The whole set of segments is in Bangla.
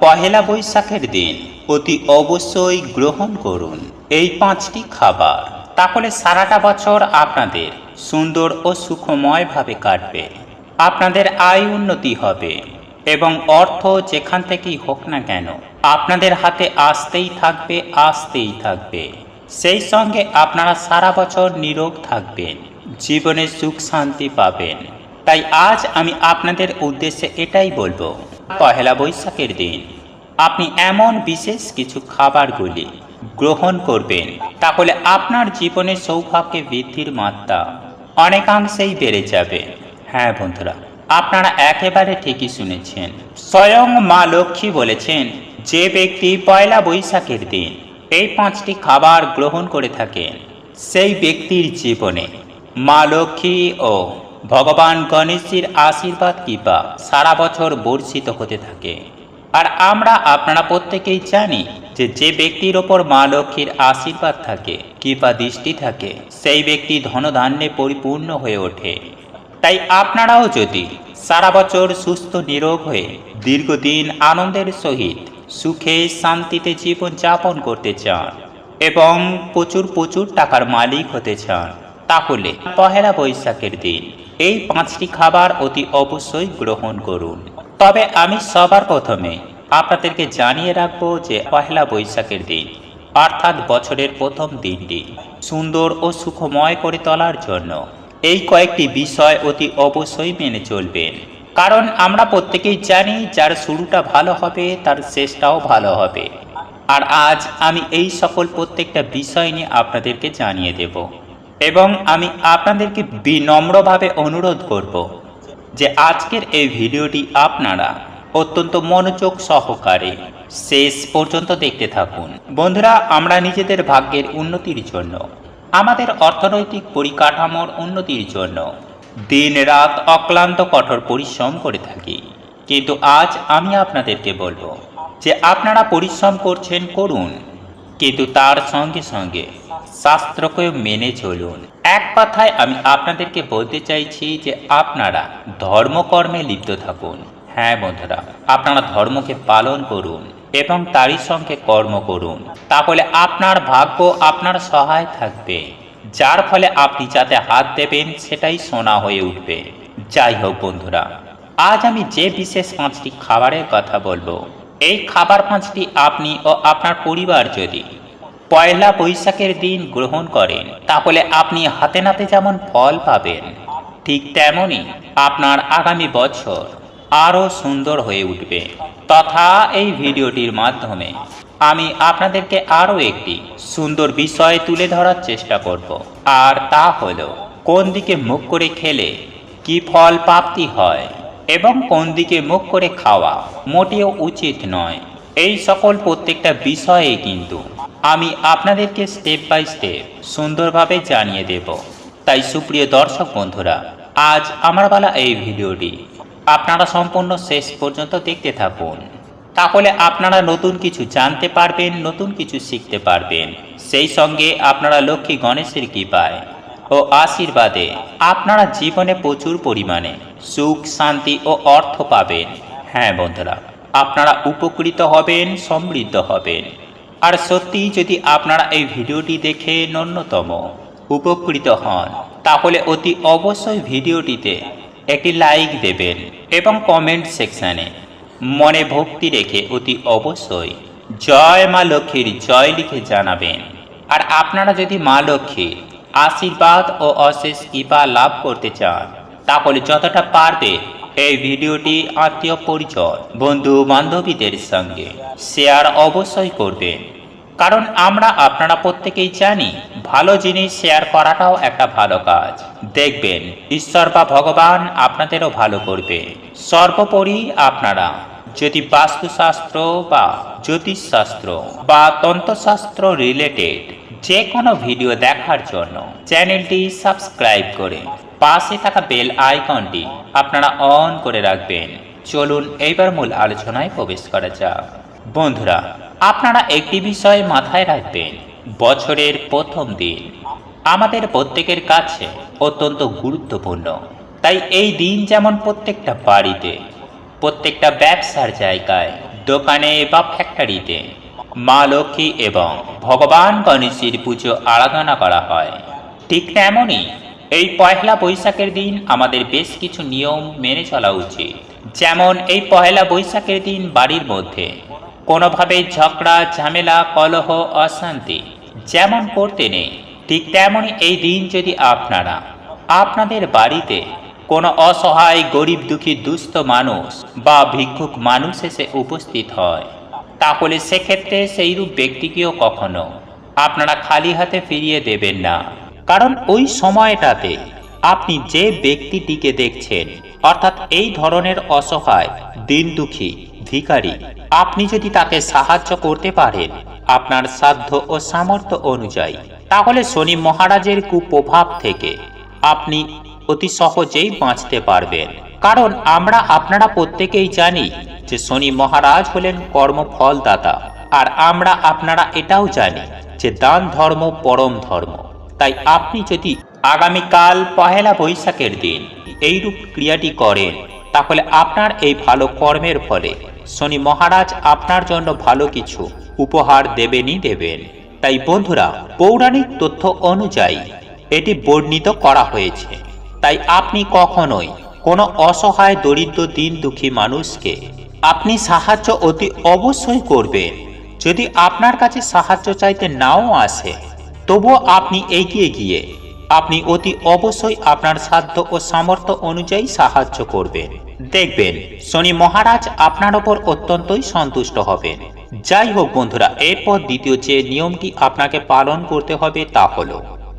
পহেলা বৈশাখের দিন অতি অবশ্যই গ্রহণ করুন। এই পাঁচটি খাবার। তাহলে সারাটা বছর আপনাদের সুন্দর ও সুখময়ভাবে কাটবে। আপনাদের আয় উন্নতি হবে এবং অর্থ যেখান থেকেই হোক না কেন, আপনাদের হাতে আসতেই থাকবে আসতেই থাকবে। সেই সঙ্গে আপনারা সারা বছর নিরোগ থাকবেন, জীবনে সুখ শান্তি পাবেন। তাই আজ আমি আপনাদের উদ্দেশ্যে এটাই বলব। পহেলা বৈশাখের দিন। আপনি এমন বিশেষ কিছু খাবারগুলি গ্রহণ করবেন, তাহলে আপনার জীবনে সৌভাগ্যে বৃদ্ধির মাত্রা অনেকাংশেই বেড়ে যাবে। হ্যাঁ বন্ধুরা, আপনারা একেবারে ঠিকই শুনেছেন। স্বয়ং মা লক্ষ্মী বলেছেন, যে ব্যক্তি পয়লা বৈশাখের দিন এই পাঁচটি খাবার গ্রহণ করে থাকেন, সেই ব্যক্তির জীবনে মা লক্ষ্মী ও ভগবান গণেশজির আশীর্বাদ কৃপা সারা বছর বর্ষিত হতে থাকে। আর আমরা আপনারা প্রত্যেকেই জানি যে যে ব্যক্তির ওপর মা লক্ষ্মীর আশীর্বাদ থাকে কিবা দৃষ্টি থাকে, সেই ব্যক্তি ধনধান্যে পরিপূর্ণ হয়ে ওঠে। তাই আপনারাও যদি সারা বছর সুস্থ, নিরোগ হয়ে দীর্ঘদিন আনন্দের সহিত সুখে, শান্তিতে জীবন যাপন করতে চান এবং প্রচুর প্রচুর টাকার মালিক হতে চান, তাহলে পহেলা বৈশাখের দিন এই পাঁচটি খাবার অতি অবশ্যই গ্রহণ করুন। তবে আমি সবার প্রথমে আপনাদেরকে জানিয়ে রাখব যে পহেলা বৈশাখের দিন, অর্থাৎ বছরের প্রথম দিনটি, সুন্দর ও সুখময় করে তোলার জন্য। এই কয়েকটি বিষয় অতি অবশ্যই মেনে চলবেন। কারণ আমরা প্রত্যেকেই জানি যার শুরুটা ভালো হবে, তার শেষটাও ভালো হবে। আর আজ আমি এই সকল প্রত্যেকটা বিষয় নিয়ে আপনাদেরকে জানিয়ে দেব। এবং আমি আপনাদেরকে বিনম্রভাবে অনুরোধ করব যে আজকের এই ভিডিওটি আপনারা অত্যন্ত মনোযোগ সহকারে শেষ পর্যন্ত দেখতে থাকুন। বন্ধুরা, আমরা নিজেদের ভাগ্যের উন্নতির জন্য, আমাদের অর্থনৈতিক পরিকাঠামোর উন্নতির জন্য দিন রাত অক্লান্ত কঠোর পরিশ্রম করে থাকি। কিন্তু আজ আমি আপনাদেরকে বলব যে আপনারা পরিশ্রম করছেন করুন, কিন্তু তার সঙ্গে সঙ্গে শাস্ত্রকেও মেনে চলুন। এক কথায় আমি আপনাদেরকে বলতে চাইছি যে আপনারা ধর্মকর্মে লিপ্ত থাকুন। হ্যাঁ বন্ধুরা, আপনারা ধর্মকে পালন করুন এবং তারই সঙ্গে কর্ম করুন। তাহলে আপনার ভাগ্য আপনার সহায় থাকবে। যার ফলে আপনি যাতে হাত দেবেন সেটাই সোনা হয়ে উঠবে। যাই হোক বন্ধুরা, আজ আমি যে বিশেষ পাঁচটি খাবারের কথা বলব। এই খাবার পাঁচটি আপনি ও আপনার পরিবার যদি পয়লা বৈশাখের দিন গ্রহণ করেন, তাহলে আপনি হাতে নাতে যেমন ফল পাবেন, ঠিক তেমনই আপনার আগামী বছর আরও সুন্দর হয়ে উঠবে। তথা এই ভিডিওটির মাধ্যমে আমি আপনাদেরকে আরও একটি সুন্দর বিষয় তুলে ধরার চেষ্টা করব, আর তা হলো কোন দিকে মুখ করে খেলে কি ফল প্রাপ্তি হয় এবং কোন দিকে মুখ করে খাওয়া মোটেও উচিত নয়। এই সকল প্রত্যেকটা বিষয়ে কিন্তু আমি আপনাদেরকে স্টেপ বাই স্টেপ সুন্দরভাবে জানিয়ে দেব। তাই সুপ্রিয় দর্শক বন্ধুরা, আজ আমার বলা এই ভিডিওটি। আপনারা সম্পূর্ণ শেষ পর্যন্ত দেখতে থাকুন। তাহলে আপনারা নতুন কিছু জানতে পারবেন, নতুন কিছু শিখতে পারবেন। সেই সঙ্গে আপনারা লক্ষ্মী গণেশের কৃপায় ও আশীর্বাদে আপনারা জীবনে প্রচুর পরিমাণে সুখ, শান্তি ও অর্থ পাবেন। হ্যাঁ বন্ধুরা, আপনারা উপকৃত হবেন, সমৃদ্ধ হবেন। আর সত্যি যদি আপনারা এই ভিডিওটি দেখে ন্যূনতম উপকৃত হন, তাহলে অতি অবশ্যই ভিডিওটিতে একটি লাইক দেবেন এবং কমেন্ট সেকশানে মনে ভক্তি রেখে অতি অবশ্যই জয় মা লক্ষ্মীর জয় লিখে জানাবেন। আর আপনারা যদি মা লক্ষ্মীর আশীর্বাদ ও অশেষ কৃপা লাভ করতে চান, তাহলে যতটা পারবে এই ভিডিওটি আত্মীয় পরিচয় বন্ধু বান্ধবীদের সঙ্গে শেয়ার অবশ্যই করবেন। কারণ আমরা আপনারা প্রত্যেকেই জানি, ভালো জিনিস শেয়ার করাটাও একটা ভালো কাজ। দেখবেন, ঈশ্বর বা ভগবান আপনাদেরও ভালো করবে। সর্বোপরি আপনারা যদি বাস্তুশাস্ত্র বা জ্যোতিষশাস্ত্র বা তন্ত্রশাস্ত্র রিলেটেড যে কোনো ভিডিও দেখার জন্য চ্যানেলটি সাবস্ক্রাইব করে পাশে থাকা বেল আইকনটি আপনারা অন করে রাখবেন। চলুন, এইবার মূল আলোচনায় প্রবেশ করা যাক। বন্ধুরা আপনারা একটি বিষয় মাথায় রাখবেন, বছরের প্রথম দিন আমাদের প্রত্যেকের কাছে অত্যন্ত গুরুত্বপূর্ণ। তাই এই দিন যেমন প্রত্যেকটা বাড়িতে, প্রত্যেকটা ব্যবসার জায়গায়, দোকানে বা ফ্যাক্টরিতে মা লক্ষ্মী এবং ভগবান গণেশের পুজো আরাধনা করা হয়। ঠিক তেমনই এই পয়লা বৈশাখের দিন আমাদের বেশ কিছু নিয়ম মেনে চলা উচিত। যেমন এই পয়লা বৈশাখের দিন বাড়ির মধ্যে কোনোভাবে ঝগড়া, ঝামেলা, কলহ অশান্তি যেমন করতে নেই, ঠিক তেমনই এই দিন যদি আপনারা, আপনাদের বাড়িতে কোনো অসহায়, গরিব দুঃখী, দুস্থ মানুষ বা ভিক্ষুক মানুষ এসে উপস্থিত হয়, তাহলে সেক্ষেত্রে সেইরূপ ব্যক্তিকেও কখনো আপনারা খালি হাতে ফিরিয়ে দেবেন না। কারণ ওই সময়টাতে আপনি যে ব্যক্তিটিকে দেখছেন, অর্থাৎ এই ধরনের অসহায় দিন দুঃখী ভিখারি আপনি যদি তাকে সাহায্য করতে পারেন, আপনার সাধ্য ও সামর্থ্য অনুযায়ী, তাহলে শনি মহারাজের কুপ্রভাব থেকে আপনি অতি সহজেই বাঁচতে পারবেন। কারণ আমরা আপনারা প্রত্যেকেই জানি যে শনি মহারাজ হলেন কর্মফলদাতা, আর আমরা আপনারা এটাও জানি যে দান ধর্ম পরম ধর্ম। তাই আপনি যদি আগামীকাল পহেলা বৈশাখের দিন এইরূপ ক্রিয়াটি করেন, তাহলে আপনার এই ভালো কর্মের ফলে শনি মহারাজ আপনার জন্য ভালো কিছু উপহার দেবেনই দেবেন। তাই বন্ধুরা, পৌরাণিক তথ্য অনুযায়ী এটি বর্ণিত করা হয়েছে। তাই আপনি কখনোই কোনো অসহায় দরিদ্র দিন দুঃখী মানুষকে আপনি সাহায্য অতি অবশ্যই করবেন। যদি আপনার কাছে সাহায্য চাইতে নাও আসে, তবুও আপনি এগিয়ে গিয়ে আপনি অতি অবশ্যই আপনার সাধ্য ও সামর্থ্য অনুযায়ী সাহায্য করবেন। দেখবেন, শনি মহারাজ আপনার ওপর অত্যন্তই সন্তুষ্ট হবেন। যাই হোক বন্ধুরা, এরপর দ্বিতীয় যে নিয়মটি আপনাকে পালন করতে হবে তা হলো,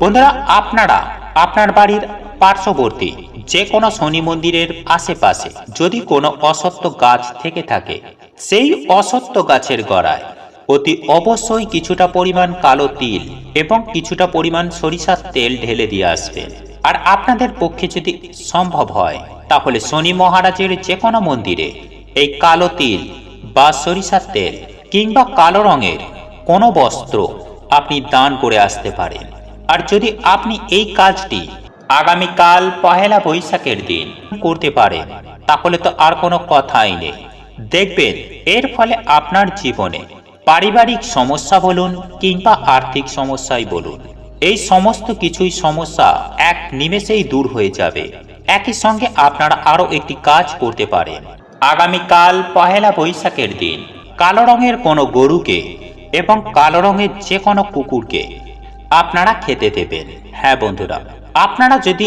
বন্ধুরা, আপনারা আপনার বাড়ির পার্শ্ববর্তী যে কোনো শনি মন্দিরের আশেপাশে যদি কোনো অসত্য গাছ থেকে থাকে, সেই অসত্য গাছের গড়ায় অতি অবশ্যই কিছুটা পরিমাণ কালো তিল এবং কিছুটা পরিমাণ সরিষার তেল ঢেলে দিয়ে আসবেন। আর আপনাদের পক্ষে যদি সম্ভব হয় তাহলে শনি মহারাজের যে কোনো মন্দিরে এই কালো তিল বা সরিষার তেল কিংবা কালো রঙের কোনো বস্ত্র আপনি দান করে আসতে পারেন। আর যদি আপনি এই কাজটি আগামীকাল পহেলা বৈশাখের দিন করতে পারেন, তাহলে তো আর কোনো কথাই নেই। দেখবেন, এর ফলে আপনার জীবনে পারিবারিক সমস্যা বলুন কিংবা আর্থিক সমস্যাই বলুন, এই সমস্ত কিছুই সমস্যা এক নিমেষেই দূর হয়ে যাবে। একই সঙ্গে আপনারা আরও একটি কাজ করতে পারেন। আগামীকাল পহেলা বৈশাখের দিন, কালো রঙের কোনো গরুকে এবং কালো রঙের যে কোনো কুকুরকে আপনারা খেতে দেবেন। হ্যাঁ বন্ধুরা, আপনারা যদি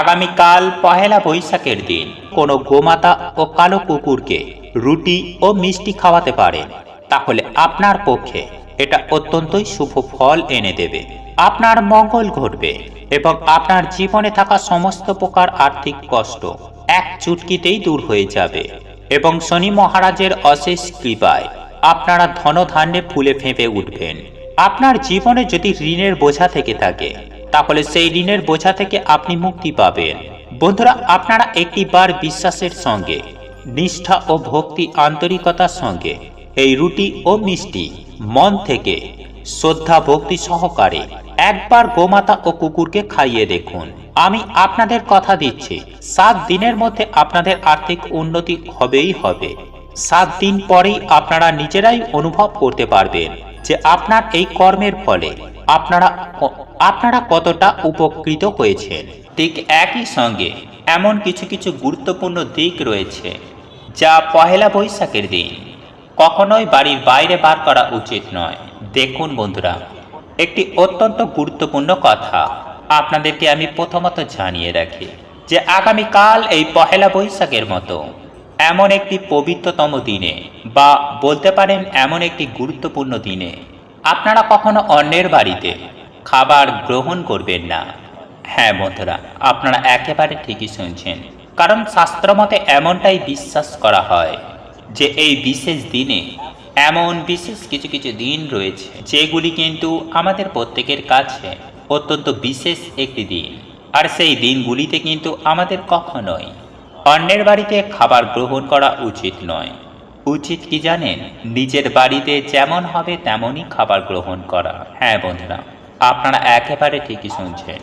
আগামীকাল পহেলা বৈশাখের দিন কোনো গোমাতা ও কালো কুকুরকে রুটি ও মিষ্টি খাওয়াতে পারেন, তাহলে আপনার পক্ষে এটা অত্যন্তই শুভ ফল এনে দেবে। আপনার মঙ্গল ঘটবে এবং আপনার জীবনে থাকা সমস্ত প্রকার আর্থিক কষ্ট এক চুটকিতেই দূর হয়ে যাবে। এবং শনি মহারাজের অশেষ কৃপায় আপনারা ধনধান্যে ফুলে ফেঁপে উঠবেন। আপনার জীবনে যদি ঋণের বোঝা থেকে থাকে, তাহলে সেই ঋণের বোঝা থেকে আপনি মুক্তি পাবেন। বন্ধুরা, আপনারা একটিবার বিশ্বাসের সঙ্গে, নিষ্ঠা ও ভক্তি আন্তরিকতার সঙ্গে এই রুটি ও মিষ্টি মন থেকে শ্রদ্ধা, ভক্তি সহকারে একবার গোমাতা ও কুকুরকে খাইয়ে দেখুন। আমি আপনাদের কথা দিচ্ছি, সাত দিনের মধ্যে আপনাদের আর্থিক উন্নতি হবেই হবে। সাত দিন পরেই আপনারা নিজেরাই অনুভব করতে পারবেন যে আপনার এই কর্মের ফলে আপনারা আপনারা কতটা উপকৃত হয়েছেন। ঠিক একই সঙ্গে এমন কিছু কিছু গুরুত্বপূর্ণ দিক রয়েছে যা পহেলা বৈশাখের দিন। কখনোই বাড়ির বাইরে বার করা উচিত নয়। দেখুন বন্ধুরা একটি অত্যন্ত গুরুত্বপূর্ণ কথা। আপনাদেরকে আমি প্রথমত জানিয়ে রাখি যে আগামীকাল এই পহেলা বৈশাখের মতো এমন একটি পবিত্রতম দিনে বা বলতে পারেন এমন একটি গুরুত্বপূর্ণ দিনে আপনারা কখনো অন্যের বাড়িতে খাবার গ্রহণ করবেন না। হ্যাঁ বন্ধুরা, আপনারা একেবারে ঠিকই শুনছেন। কারণ শাস্ত্রমতে এমনটাই বিশ্বাস করা হয় যে এই বিশেষ দিনে এমন বিশেষ কিছু কিছু দিন রয়েছে, যেগুলি কিন্তু আমাদের প্রত্যেকের কাছে অত্যন্ত বিশেষ একটি দিন। আর সেই দিনগুলিতে কিন্তু আমাদের কখনোই অন্যের বাড়িতে খাবার গ্রহণ করা উচিত নয়। উচিত কি জানেন? নিজের বাড়িতে যেমন হবে তেমনই খাবার গ্রহণ করা। হ্যাঁ বন্ধুরা, আপনারা একেবারে ঠিকই শুনছেন।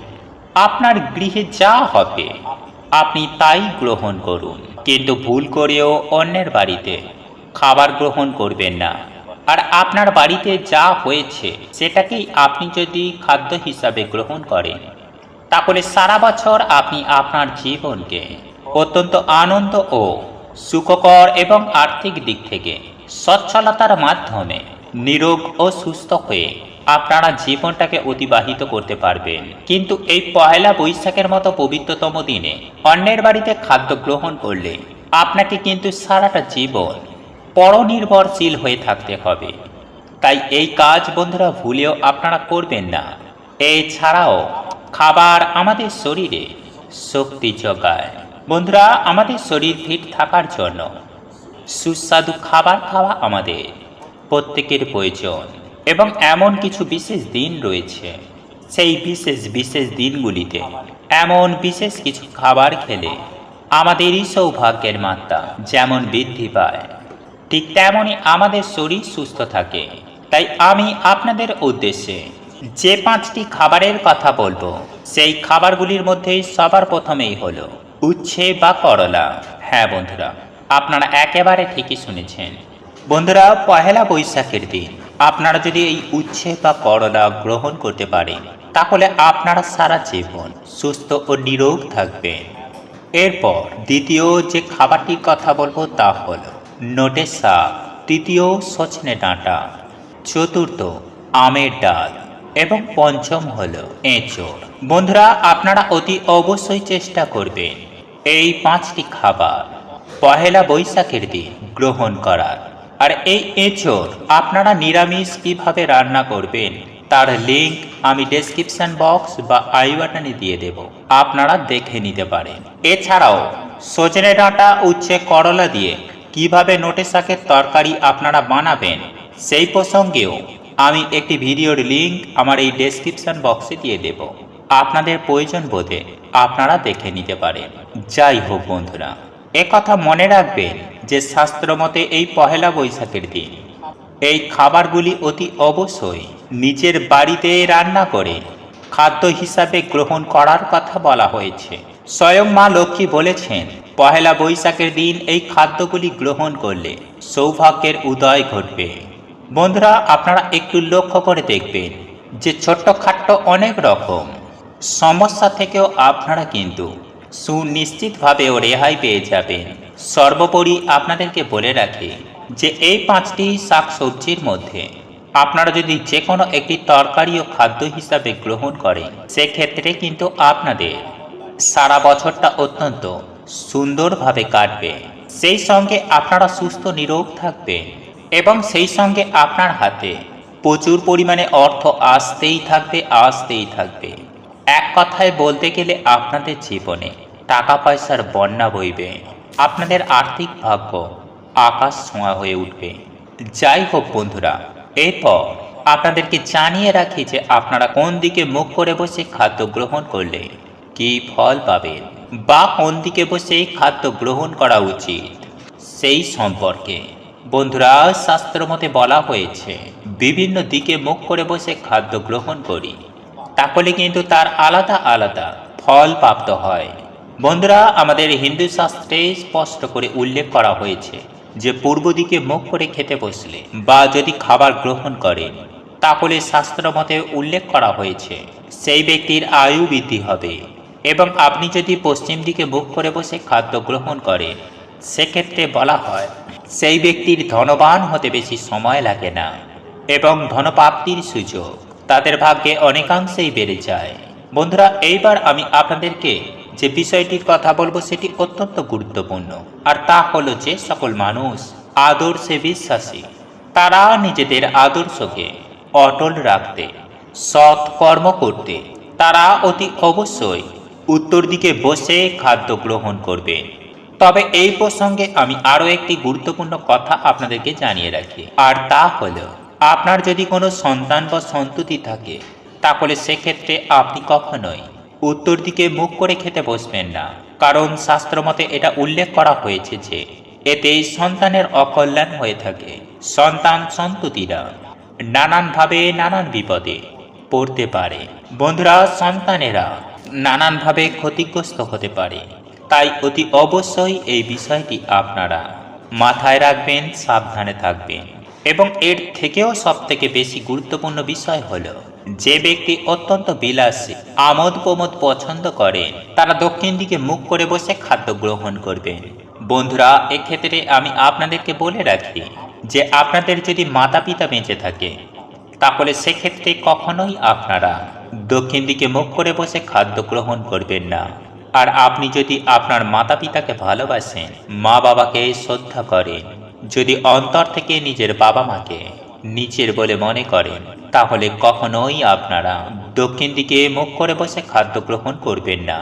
আপনার গৃহে যা হবে, আপনি তাই গ্রহণ করুন। কিন্তু ভুল করেও অন্যের বাড়িতে খাবার গ্রহণ করবেন না। আর আপনার বাড়িতে যা হয়েছে, সেটাকেই আপনি যদি খাদ্য হিসাবে গ্রহণ করেন, তাহলে সারা বছর আপনি আপনার জীবনকে অত্যন্ত আনন্দ ও সুখকর এবং আর্থিক দিক থেকে সচ্ছলতার মাধ্যমে নিরোগ ও সুস্থ হয়ে আপনারা জীবনটাকে অতিবাহিত করতে পারবেন। কিন্তু এই পয়লা বৈশাখের মতো পবিত্রতম দিনে অন্যের বাড়িতে খাদ্য গ্রহণ করলে আপনাকে কিন্তু সারাটা জীবন পরনির্ভরশীল হয়ে থাকতে হবে। তাই এই কাজ, বন্ধুরা, ভুলেও আপনারা করবেন না। এছাড়াও, খাবার আমাদের শরীরে শক্তি যোগায়। বন্ধুরা, আমাদের শরীর ফিট থাকার জন্য সুস্বাদু খাবার খাওয়া আমাদের প্রত্যেকের প্রয়োজন। এবং এমন কিছু বিশেষ দিন রয়েছে। সেই বিশেষ বিশেষ দিনগুলিতে এমন বিশেষ কিছু খাবার খেলে আমাদেরই সৌভাগ্যের মাত্রা যেমন বৃদ্ধি পায়। ঠিক তেমনই আমাদের শরীর সুস্থ থাকে। তাই আমি আপনাদের উদ্দেশ্যে যে পাঁচটি খাবারের কথা বলব, সেই খাবারগুলির মধ্যেই সবার প্রথমেই হলো উচ্ছে বা করলা। হ্যাঁ বন্ধুরা, আপনারা একেবারে ঠিকই শুনেছেন। বন্ধুরা, পহেলা বৈশাখের দিন আপনারা যদি এই উচ্ছে বা করলা গ্রহণ করতে পারেন, তাহলে আপনারা সারা জীবন সুস্থ ও নিরোগ থাকবেন। এরপর দ্বিতীয় যে খাবারটির কথা বলব তা হল নোটের শাক তৃতীয় সজনে ডাঁটা, চতুর্থ আমের ডাল এবং পঞ্চম হল এঁচড়। বন্ধুরা, আপনারা অতি অবশ্যই চেষ্টা করবেন এই পাঁচটি খাবার পহেলা বৈশাখের দিন গ্রহণ করার। আর এই এঁচড় আপনারা নিরামিষ কীভাবে রান্না করবেন তার লিঙ্ক আমি ডেসক্রিপশন বক্স বা আই বাটনে দিয়ে দেব। আপনারা দেখে নিতে পারেন। এছাড়াও সজনে ডাঁটা, উচ্ছে করলা দিয়ে কীভাবে নোটে শাকের তরকারি আপনারা বানাবেন, সেই প্রসঙ্গেও আমি একটি ভিডিওর লিংক আমার এই ডেসক্রিপশন বক্সে দিয়ে দেব। আপনাদের প্রয়োজন বোধে আপনারা দেখে নিতে পারেন। যাই হোক বন্ধুরা কথা মনে রাখবেন যে শাস্ত্রমতে এই পহেলা বৈশাখের দিন, এই খাবারগুলি অতি অবশ্যই নিজের বাড়িতে রান্না করে খাদ্য হিসাবে গ্রহণ করার কথা বলা হয়েছে। স্বয়ং মা লক্ষ্মী বলেছেন পহেলা বৈশাখের দিন এই খাদ্যগুলি গ্রহণ করলে সৌভাগ্যের উদয় ঘটবে। বন্ধুরা, আপনারা একটু লক্ষ্য করে দেখবেন যে ছোট্ট ছোট্টখাট্ট অনেক রকম। সমস্যা থেকেও আপনারা কিন্তু সুনিশ্চিতভাবেও রেহাই পেয়ে যাবেন। সর্বোপরি আপনাদেরকে বলে রাখি যে এই পাঁচটি শাকসবজির মধ্যে আপনারা যদি যে কোনো একটি তরকারি ও খাদ্য হিসাবে গ্রহণ করেন, সেক্ষেত্রে কিন্তু আপনাদের সারা বছরটা অত্যন্ত সুন্দরভাবে কাটবে। সেই সঙ্গে আপনারা সুস্থ, নিরোগ থাকবেন এবং সেই সঙ্গে আপনার হাতে প্রচুর পরিমাণে অর্থ আসতেই থাকবে আসতেই থাকবে। এক কথায় বলতে গেলে আপনাদের জীবনে টাকা পয়সার বন্যা বইবে। আপনাদের আর্থিক ভাগ্য আকাশ ছোঁয়া হয়ে উঠবে। যাই হোক বন্ধুরা, এরপর আপনাদেরকে জানিয়ে রাখি যে আপনারা কোন দিকে মুখ করে বসে খাদ্য গ্রহণ করলে কি ফল পাবেন। বা কোন দিকে বসে খাদ্য গ্রহণ করা উচিত? সেই সম্পর্কে। বন্ধুরা, শাস্ত্র মতে বলা হয়েছে, বিভিন্ন দিকে মুখ করে বসে খাদ্য গ্রহণ করি। তাহলে কিন্তু তার আলাদা আলাদা ফল প্রাপ্ত হয়। বন্ধুরা, আমাদের হিন্দু শাস্ত্রে স্পষ্ট করে উল্লেখ করা হয়েছে যে পূর্ব দিকে মুখ করে খেতে বসলে বা যদি খাবার গ্রহণ করেন, তাহলে শাস্ত্র মতে উল্লেখ করা হয়েছে, সেই ব্যক্তির আয়ু বৃদ্ধি হবে। এবং আপনি যদি পশ্চিম দিকে মুখ করে বসে খাদ্য গ্রহণ করেন, সেক্ষেত্রে বলা হয়, সেই ব্যক্তির ধনবান হতে বেশি সময় লাগে না এবং ধনপ্রাপ্তির সুযোগ তাদের ভাগ্যে অনেকাংশেই বেড়ে যায়। বন্ধুরা, এইবার আমি আপনাদেরকে যে বিষয়টির কথা বলব সেটি অত্যন্ত গুরুত্বপূর্ণ। আর তা হলো যে সকল মানুষ আদর্শে বিশ্বাসী, তারা নিজেদের আদর্শকে অটল রাখতে, সৎ কর্ম করতে, তারা অতি অবশ্যই উত্তর দিকে বসে খাদ্য গ্রহণ করবে। তবে এই প্রসঙ্গে আমি আরও একটি গুরুত্বপূর্ণ কথা আপনাদেরকে জানিয়ে রাখি। আর তা হলো, আপনার যদি কোনো সন্তান বা সন্ততি থাকে, তাহলে সেক্ষেত্রে আপনি কখনোই উত্তর দিকে মুখ করে খেতে বসবেন না। কারণ শাস্ত্রমতে এটা উল্লেখ করা হয়েছে যে এতে সন্তানের অকল্যাণ হয়ে থাকে। সন্তান সন্ততিরা নানানভাবে নানান বিপদে পড়তে পারে। বন্ধুরা, সন্তানেরা নানানভাবে ক্ষতিগ্রস্ত হতে পারে। তাই অতি অবশ্যই এই বিষয়টি আপনারা মাথায় রাখবেন, সাবধানে থাকবেন। এবং এর থেকেও সব থেকে বেশি গুরুত্বপূর্ণ বিষয় হলো, যে ব্যক্তি অত্যন্ত বিলাসী, আমোদ প্রমোদ পছন্দ করেন, তারা দক্ষিণ দিকে মুখ করে বসে খাদ্য গ্রহণ করবেন। বন্ধুরা, এক্ষেত্রে আমি আপনাদেরকে বলে রাখি যে, আপনাদের যদি মাতা পিতা বেঁচে থাকে তাহলে সেক্ষেত্রে কখনোই আপনারা দক্ষিণ দিকে মুখ করে বসে খাদ্য গ্রহণ করবেন না। আর আপনি যদি আপনার মাতা পিতাকে ভালোবাসেন মা বাবাকে শ্রদ্ধা করেন, যদি অন্তর থেকে নিজের বাবা মাকে নিচের বলে মনে করেন, তাহলে কখনোই আপনারা দক্ষিণ দিকে মুখ করে বসে খাদ্য গ্রহণ করবেন না।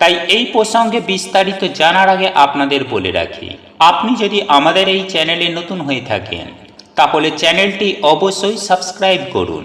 তাই এই প্রসঙ্গে বিস্তারিত জানার আগে আপনাদের বলে রাখি, আপনি যদি আমাদের এই চ্যানেলে নতুন হয়ে থাকেন, তাহলে চ্যানেলটি অবশ্যই সাবস্ক্রাইব করুন।